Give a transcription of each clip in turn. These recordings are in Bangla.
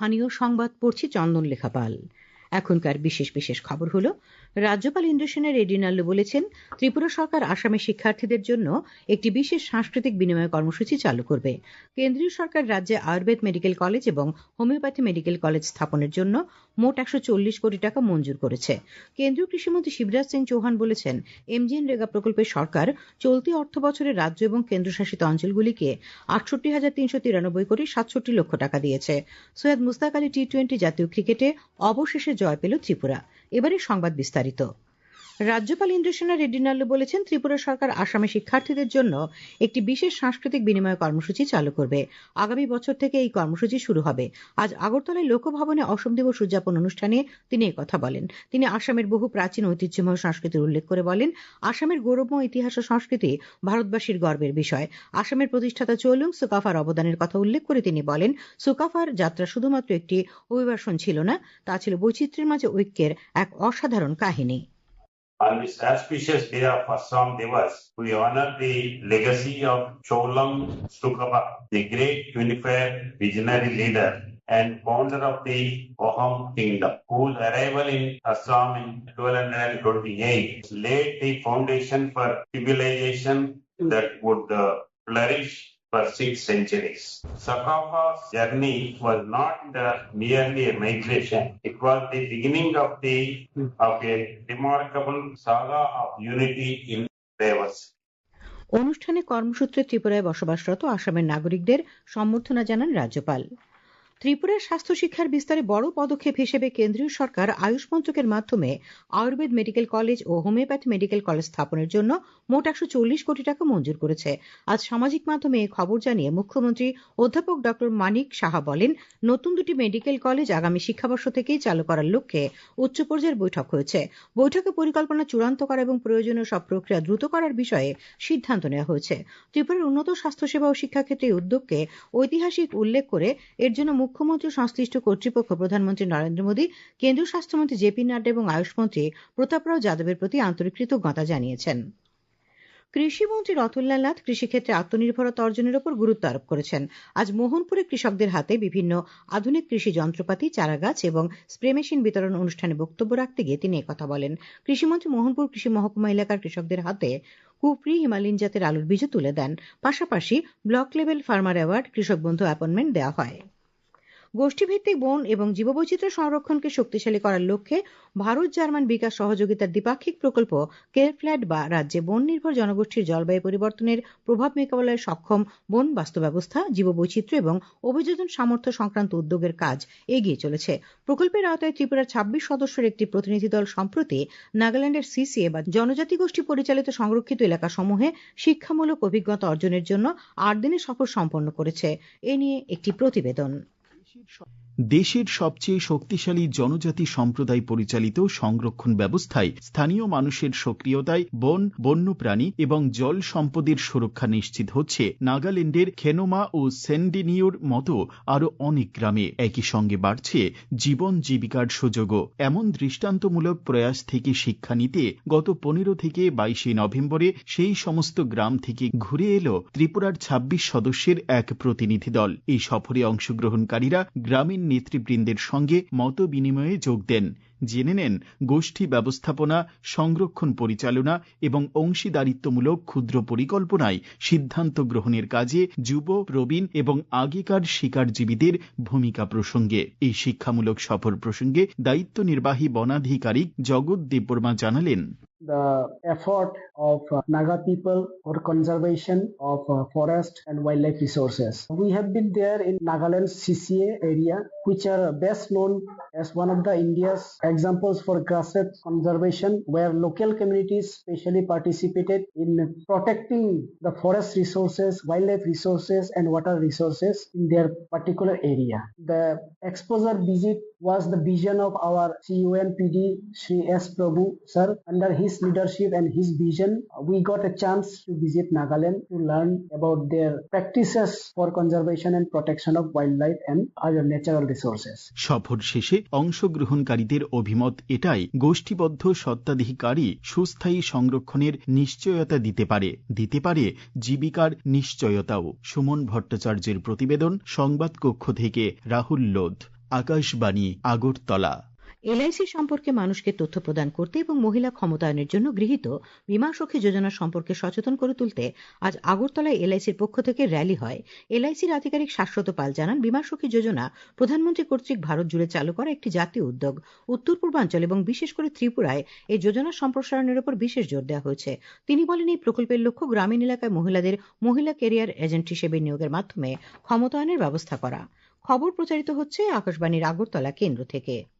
স্থানীয় সংবাদ পড়ছি চন্দন লেখাপাল। এখনকার বিশেষ বিশেষ খবর হলো, রাজ্যপাল ইন্দ্রসেনের রেডিনাল্লু বলেছেন, ত্রিপুরা সরকার আসামের শিক্ষার্থীদের জন্য একটি বিশেষ সাংস্কৃতিক বিনিময় কর্মসূচি চালু করবে। কেন্দ্রীয় সরকার রাজ্যে আয়ুর্বেদ মেডিকেল কলেজ এবং হোমিওপ্যাথি মেডিকেল কলেজ স্থাপনের জন্য মোট একশো চল্লিশ কোটি টাকা মঞ্জুর করেছে। কেন্দ্রীয় কৃষিমন্ত্রী শিবরাজ সিং চৌহান বলেছেন এমজিএন রেগা প্রকল্পে সরকার চলতি অর্থ বছরে রাজ্য এবং কেন্দ্রশাসিত অঞ্চলগুলিকে আটষট্টি হাজার তিনশো তিরানব্বই কোটি সাতষট্টি লক্ষ টাকা দিয়েছে। সৈয়দ মুস্তাক আলী টি টোয়েন্টি জাতীয় ক্রিকেটে অবশেষে জয় পেল ত্রিপুরা। এবারে সংবাদ বিস্তারিত। রাজ্যপাল ইন্দ্রসেনা রেড্ডি নাল্লু বলেছেন, ত্রিপুরা সরকার আসামে শিক্ষার্থীদের জন্য একটি বিশেষ সাংস্কৃতিক বিনিময় কর্মসূচি চালু করবে। আগামী বছর থেকে এই কর্মসূচি শুরু হবে। আজ আগরতলায় লোকভবনে অসম দিবস উদযাপন অনুষ্ঠানে তিনি কথা বলেন। তিনি আসামের বহু প্রাচীন ঐতিহ্যময় সংস্কৃতির উল্লেখ করে বলেন, আসামের গৌরবময় ইতিহাস ও সংস্কৃতি ভারতবাসীর গর্বের বিষয়। আসামের প্রতিষ্ঠাতা চৌলুং সুকাফার অবদানের কথা উল্লেখ করে তিনি বলেন, সুকাফার যাত্রা শুধুমাত্র একটি অভিবাসন ছিল না, তা ছিল বৈচিত্র্যের মাঝে ঐক্যের এক অসাধারণ কাহিনী। On this auspicious day of Assam Divas, we honor the legacy of Cholam Sukaba, the great unifier visionary leader and founder of the Ahom kingdom, whose arrival in Assam in 1228 laid the foundation for civilization that would uh, flourish for six centuries. Sakafa's journey was not the, merely a migration. It was the beginning of the of a remarkable saga of unity in diversity. অনুষ্ঠানে কর্মসূত্রে ত্রিপুরায় বসবাসরত আসামের নাগরিকদের সম্বর্ধনা জানান রাজ্যপাল ত্রিপুরার স্বাস্থ্য শিক্ষার বিস্তারে বড় পদক্ষেপ হিসেবে কেন্দ্রীয় সরকার আয়ুষ মন্ত্রকের মাধ্যমে আয়ুর্বেদ মেডিকেল কলেজ ও হোমিওপ্যাথি মেডিকেল কলেজ স্থাপনের জন্য মোট একশো চল্লিশ কোটি টাকা মঞ্জুর করেছে। আজ সামাজিক মাধ্যমে খবর জানিয়ে মুখ্যমন্ত্রী অধ্যাপক ড. মানিক সাহা বলেন, নতুন দুটি মেডিকেল কলেজ আগামী শিক্ষাবর্ষ থেকেই চালু করার লক্ষ্যে উচ্চ পর্যায়ের বৈঠক হয়েছে। বৈঠকে পরিকল্পনা চূড়ান্ত করা এবং প্রয়োজনীয় সব প্রক্রিয়া দ্রুত করার বিষয়ে সিদ্ধান্ত নেওয়া হয়েছে। ত্রিপুরার উন্নত স্বাস্থ্যসেবা ও শিক্ষাক্ষেত্রে এই উদ্যোগকে ঐতিহাসিক উল্লেখ করে এর জন্য মুখ্যমন্ত্রী সংশ্লিষ্ট কর্তৃপক্ষ, প্রধানমন্ত্রী নরেন্দ্র মোদী, কেন্দ্রীয় স্বাস্থ্যমন্ত্রী জেপি নাড্ডা এবং আয়ুষমন্ত্রী প্রতাপরাও যাদবের প্রতি আন্তরিক কৃতজ্ঞতা জানিয়েছেন। কৃষিমন্ত্রী রতনলাল নাথ কৃষিক্ষেত্রে আত্মনির্ভরতা অর্জনের উপর গুরুত্ব আরোপ করেছেন। আজ মোহনপুরে কৃষকদের হাতে বিভিন্ন আধুনিক কৃষি যন্ত্রপাতি, চারাগাছ এবং স্প্রে মেশিন বিতরণ অনুষ্ঠানে বক্তব্য রাখতে গিয়ে তিনি একথা বলেন। কৃষিমন্ত্রী মোহনপুর কৃষি মহকুমা এলাকার কৃষকদের হাতে কুপরি, হিমালয়ন জাতের আলুর বীজও তুলে দেন। পাশাপাশি ব্লক লেভেল ফার্মার অ্যাওয়ার্ড কৃষক বন্ধু অ্যাপয়েন্টমেন্ট দেওয়া হয়। গোষ্ঠীভিত্তিক বন এবং জীববৈচিত্র্য সংরক্ষণকে শক্তিশালী করার লক্ষ্যে ভারত জার্মান বিকাশ সহযোগিতার দ্বিপাক্ষিক প্রকল্প কেয়ারফ্ল্যাট বা রাজ্যে বন নির্ভর জনগোষ্ঠীর জলবায়ু পরিবর্তনের প্রভাব মোকাবেলায় সক্ষম বন বাস্তু ব্যবস্থা জীববৈচিত্র্য এবং অভিযোজন সামর্থ্য সংক্রান্ত উদ্যোগের কাজ এগিয়ে চলেছে। প্রকল্পের আওতায় ত্রিপুরার ছাব্বিশ সদস্যের একটি প্রতিনিধি দল সম্প্রতি নাগাল্যান্ডের সিসিএ বা জনজাতি গোষ্ঠী পরিচালিত সংরক্ষিত এলাকাসমূহে শিক্ষামূলক অভিজ্ঞতা অর্জনের জন্য আট দিনের সফর সম্পন্ন করেছে। এ নিয়ে একটি প্রতিবেদন। দেশের সবচেয়ে শক্তিশালী জনজাতি সম্প্রদায় পরিচালিত সংরক্ষণ ব্যবস্থায় স্থানীয় মানুষের সক্রিয়তায় বন, বন্যপ্রাণী এবং জল সম্পদের সুরক্ষা নিশ্চিত হচ্ছে। নাগাল্যান্ডের খেনোমা ও সেন্ডিনিওর মতো আরও অনেক গ্রামে একই সঙ্গে বাড়ছে জীবন জীবিকার সুযোগও। এমন দৃষ্টান্তমূলক প্রয়াস থেকে শিক্ষা নিতে গত পনেরো থেকে বাইশে নভেম্বরে সেই সমস্ত গ্রাম থেকে ঘুরে এলো ত্রিপুরার ২৬ সদস্যের এক প্রতিনিধি দল। এই সফরে অংশগ্রহণকারীরা গ্রামীণ নেতৃবৃন্দের সঙ্গে মত বিনিময়ে যোগ দেন। জেনে নেন, গোষ্ঠী ব্যবস্থাপনা, সংরক্ষণ পরিচালনা এবং অংশীদারিত্বমূলক ক্ষুদ্র পরিকল্পনায় সিদ্ধান্ত গ্রহণের কাজে যুব, প্রবীণ এবং আগেকার শিকারজীবীদের ভূমিকা প্রসঙ্গে। এই শিক্ষামূলক সফর প্রসঙ্গে দায়িত্ব নির্বাহী বনাধিকারিক জগৎ দেববর্মা জানালেন। The effort of uh, Naga people for conservation of uh, forest and wildlife resources. We have been there in Nagaland CCA area, which are best known as one of the India's examples for grassroots conservation, where local communities specially participated in protecting the forest resources, wildlife resources, and water resources in their particular area. The exposure visit was the vision of our CUNPD Sri S. Prabhu sir. Under his leadership and his vision, we got a chance to visit Nagaland to learn about their practices for conservation and protection of wildlife and other natural resources. সফর শেষে অংশগ্রহণকারীদের অভিমত এটাই, গোষ্ঠীবদ্ধ সত্ত্বাধিকারী সুস্থায়ী সংরক্ষণের নিশ্চয়তা দিতে পারে। দিতে পারে জীবিকার নিশ্চয়তাও। সুমন ভট্টাচার্যের প্রতিবেদন সংবাদ কক্ষ থেকে রাহুল লোধ। আকাশবাণী, আগরতলা। এলআইসি সম্পর্কে মানুষকে তথ্য প্রদান করতে এবং মহিলা ক্ষমতায়নের জন্য গৃহীত বিমা সখী যোজনা সম্পর্কে সচেতন করে তুলতে আজ আগরতলায় এলআইসির পক্ষ থেকে র্যালি হয়। এলআইসির আধিকারিক শাশ্বত পাল জানান, বীমা সখী যোজনা প্রধানমন্ত্রী কর্তৃক ভারত জুড়ে চালু করা একটি জাতীয় উদ্যোগ। উত্তর পূর্বাঞ্চল এবং বিশেষ করে ত্রিপুরায় এই যোজনা সম্প্রসারণের উপর বিশেষ জোর দেওয়া হয়েছে। তিনি বলেন, এই প্রকল্পের লক্ষ্য গ্রামীণ এলাকায় মহিলাদের মহিলা কেরিয়ার এজেন্ট হিসেবে নিয়োগের মাধ্যমে ক্ষমতায়নের ব্যবস্থা করা। খবর প্রচারিত হচ্ছে আকাশবাণীর আগরতলা কেন্দ্র থেকে।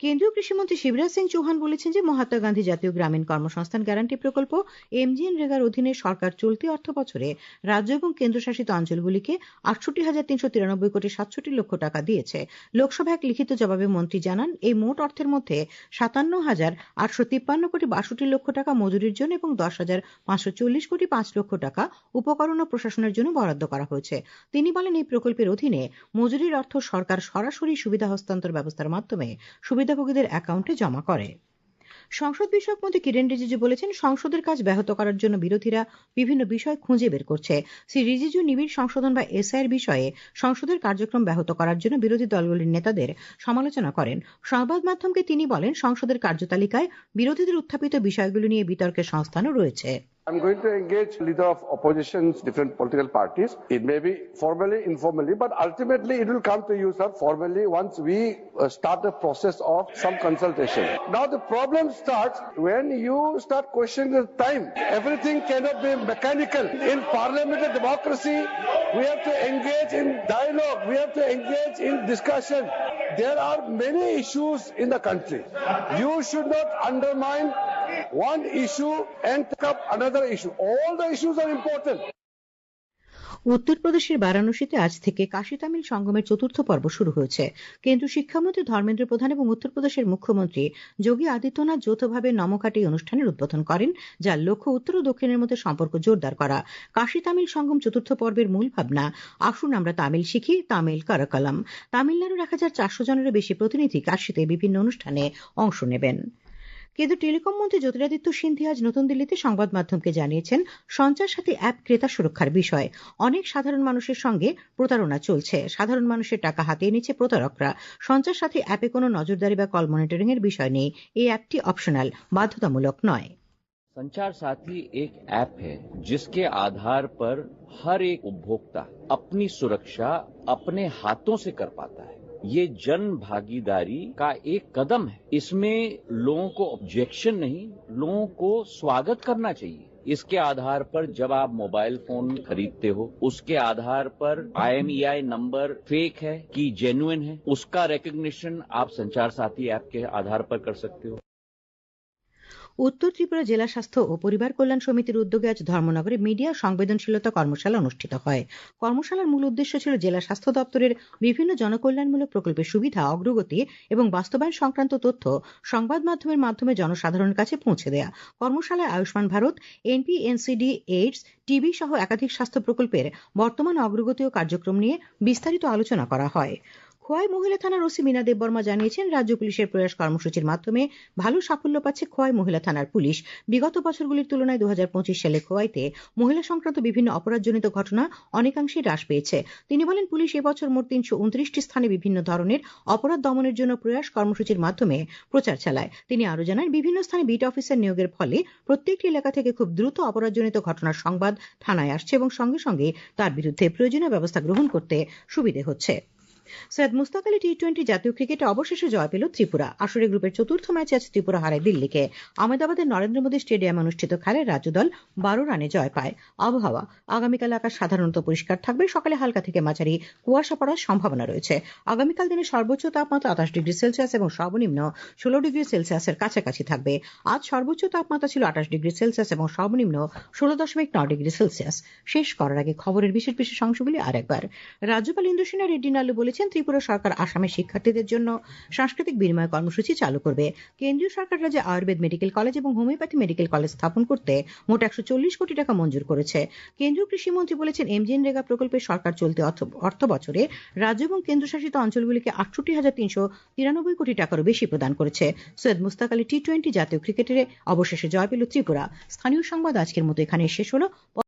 কেন্দ্রীয় কৃষিমন্ত্রী শিবরাজ সিং চৌহান বলেছেন যে মহাত্মা গান্ধী জাতীয় গ্রামীণ কর্মসংস্থান গ্যারান্টি প্রকল্প এমজিএন রেগার অধীনে সরকার চলতি অর্থ বছরে রাজ্য এবং কেন্দ্রশাসিত অঞ্চলগুলিকে আটষট্টি হাজার তিনশো তিরানব্বই কোটি সাতষট্টি লক্ষ টাকা দিয়েছে। লোকসভা এক লিখিত জবাবে মন্ত্রী জানান, এই মোট অর্থের মধ্যে সাতান্ন হাজার আটশো তিপ্পান্ন কোটি বাষট্টি লক্ষ টাকা মজুরির জন্য এবং দশ হাজার পাঁচশো চল্লিশ কোটি পাঁচ লক্ষ টাকা উপকরণ ও প্রশাসনের জন্য বরাদ্দ করা হয়েছে। তিনি বলেন, এই প্রকল্পের অধীনে মজুরির অর্থ সরকার সরাসরি সুবিধা হস্তান্তর ব্যবস্থার মাধ্যমে সুবিধাভোগীদের অ্যাকাউন্টে জমা করে। সংসদ বিষয়ক মন্ত্রী কিরেন রিজিজু বলেছেন, সংসদের কাজ ব্যাহত করার জন্য বিরোধীরা বিভিন্ন বিষয় খুঁজে বের করছে। শ্রী রিজিজু নিবিড় সংশোধন বা এসআইয়ের বিষয়ে সংসদের কার্যক্রম ব্যাহত করার জন্য বিরোধী দলগুলির নেতাদের সমালোচনা করেন। সংবাদ মাধ্যমকে তিনি বলেন, সংসদের কার্যতালিকায় বিরোধীদের উত্থাপিত বিষয়গুলি নিয়ে বিতর্কের সংস্থানও রয়েছে। I'm going to engage leader of opposition's different political parties. It may be formally, informally, but ultimately it will come to you, sir, formally once we uh, start the process of some consultation. Now the problem starts when you start questioning the time. Everything cannot be mechanical. In parliamentary democracy, we have to engage in dialogue. We have to engage in discussion. There are many issues in the country. You should not undermine one issue and take up another issue. All the issues are important. উত্তরপ্রদেশের বারাণসীতে আজ থেকে কাশী তামিল সঙ্গমের চতুর্থ পর্ব শুরু হয়েছে কেন্দ্রীয় শিক্ষামন্ত্রী ধর্মেন্দ্র প্রধান এবং উত্তরপ্রদেশের মুখ্যমন্ত্রী যোগী আদিত্যনাথ যৌথভাবে নমকাটি অনুষ্ঠানের উদ্বোধন করেন, যার লক্ষ্য উত্তর ও দক্ষিণের মধ্যে সম্পর্ক জোরদার করা কাশী তামিল সঙ্গম চতুর্থ পর্বের মূল ভাবনা, আসুন আমরা তামিল শিখি, তামিল কারাকালাম তামিলনাড়ুর এক হাজার চারশো জনেরও বেশি প্রতিনিধি কাশীতে বিভিন্ন অনুষ্ঠানে অংশ নেবেন কেন্দ্রীয় টেলিকম মন্ত্রী জ্যোতিরাদিত্য সিন্ধিয়া আজ নতুন দিল্লিতে সংবাদ মাধ্যমকে জানিয়েছেন সঞ্চার সাথী অ্যাপ ক্রেতা সুরক্ষার বিষয় অনেক সাধারণ মানুষের সঙ্গে প্রতারণা চলছে সাধারণ মানুষের টাকা হাতিয়ে নিচ্ছে প্রতারকরা সঞ্চার সাথী অ্যাপে কোনো নজরদারি বা কল মনিটরিং এর বিষয় নেই এই অ্যাপটি অপশনাল বাধ্যতামূলক নয় संचार साथी एक ऐप है जिसके आधार पर हर एक उपभोक्ता अपनी सुरक्षा अपने हाथों से कर पाता है ये जन भागीदारी का एक कदम है। इसमें लोगों को ऑब्जेक्शन नहीं, लोगों को स्वागत करना चाहिए। इसके आधार पर जब आप मोबाइल फ़ोन खरीदते हो, उसके आधार पर आईएमईआई नंबर फेक है कि जेन्युन है, उसका रिकग्निशन आप संचार साथी ऐप के आधार पर कर सकते हो। উত্তর ত্রিপুরা জেলা স্বাস্থ্য ও পরিবার কল্যাণ সমিতির উদ্যোগে আজ ধর্মনগরে মিডিয়া সংবেদনশীলতা কর্মশালা অনুষ্ঠিত হয়। কর্মশালার মূল উদ্দেশ্য ছিল জেলা স্বাস্থ্য দপ্তরের বিভিন্ন জনকল্যাণমূলক প্রকল্পের সুবিধা, অগ্রগতি এবং বাস্তবায়ন সংক্রান্ত তথ্য সংবাদ মাধ্যমের মাধ্যমে জনসাধারণের কাছে পৌঁছে দেয়া। কর্মশালায় Ayushman Bharat NP NCD AIDS, TB সহ একাধিক স্বাস্থ্য প্রকল্পের বর্তমান অগ্রগতি ও কার্যক্রম নিয়ে বিস্তারিত আলোচনা করা হয়। খোয়াই মহিলা থানার ওসি মীনা দেববর্মা জানিয়েছেন, রাজ্য পুলিশের প্রয়াস কর্মসূচির মাধ্যমে ভালো সাফল্য পাচ্ছে খোয়াই মহিলা থানার পুলিশ। বিগত বছরগুলির তুলনায় দু হাজার পঁচিশ সালে খোয়াইতে মহিলা সংক্রান্ত বিভিন্ন অপরাধজনিত ঘটনা অনেকাংশে হ্রাস পেয়েছে। তিনি বলেন, পুলিশ এবছর মোট তিনশো উনত্রিশটি স্থানে বিভিন্ন ধরনের অপরাধ দমনের জন্য প্রয়াস কর্মসূচির মাধ্যমে প্রচার চালায়। তিনি আরও জানান, বিভিন্ন স্থানে বিট অফিসার নিয়োগের ফলে প্রত্যেকটি এলাকা থেকে খুব দ্রুত অপরাধজনিত ঘটনার সংবাদ থানায় আসছে এবং সঙ্গে সঙ্গে তার বিরুদ্ধে প্রয়োজনীয় ব্যবস্থা গ্রহণ করতে সুবিধে হচ্ছে। সৈয়দ মুস্তাক আলী টি টোয়েন্টি জাতীয় ক্রিকেটে অবশেষে জয় পেল ত্রিপুরা। আসরে গ্রুপের চতুর্থ ম্যাচে আজ ত্রিপুরা হারায় দিল্লিকে। আহমেদাবাদের নরেন্দ্র মোদী স্টেডিয়ামে অনুষ্ঠিত খেলায় রাজ্য দল বারো রানে জয় পায়। আবহাওয়া, আগামীকাল আকাশ সাধারণত পরিষ্কার থাকবে, সকালে হালকা থেকে মাঝারি কুয়াশা পড়ার সম্ভাবনা রয়েছে। আগামীকাল দিনের সর্বোচ্চ তাপমাত্রা আঠাশ ডিগ্রি সেলসিয়াস এবং সর্বনিম্ন ষোলো ডিগ্রি সেলসিয়াসের কাছাকাছি থাকবে। আজ সর্বোচ্চ তাপমাত্রা ছিল আঠাশ ডিগ্রি সেলসিয়াস এবং সর্বনিম্ন ষোলো দশমিক নয় ডিগ্রি সেলসিয়াস। শেষ করার আগে খবরের বিশেষ বিশেষ অংশগুলি আরেকবার। রাজ্যপাল ইন্দ্রসেনা রেড্ডি নালু বলেছেন বলেছেন, ত্রিপুরা সরকার আসামের শিক্ষার্থীদের জন্য সাংস্কৃতিক বিনিময় কর্মসূচি চালু করবে। কেন্দ্রীয় সরকার রাজ্যে আয়ুর্বেদ মেডিকেল কলেজ এবং হোমিওপ্যাথি মেডিকেল কলেজ স্থাপন করতে মোট একশো চল্লিশ কোটি টাকা মঞ্জুর করেছে। কেন্দ্রীয় কৃষিমন্ত্রী বলেছেন এমজিএন রেগা প্রকল্পে সরকার চলতি অর্থ বছরে রাজ্য এবং কেন্দ্রশাসিত অঞ্চলগুলিকে আটষট্টি হাজার তিনশো তিরানব্বই কোটি টাকারও বেশি প্রদান করেছে। সৈয়দ মুস্তাক আলী টি টোয়েন্টি জাতীয় ক্রিকেটে অবশেষে জয় পেল ত্রিপুরা। স্থানীয় সংবাদ আজকের মতো এখানে শেষ হলো।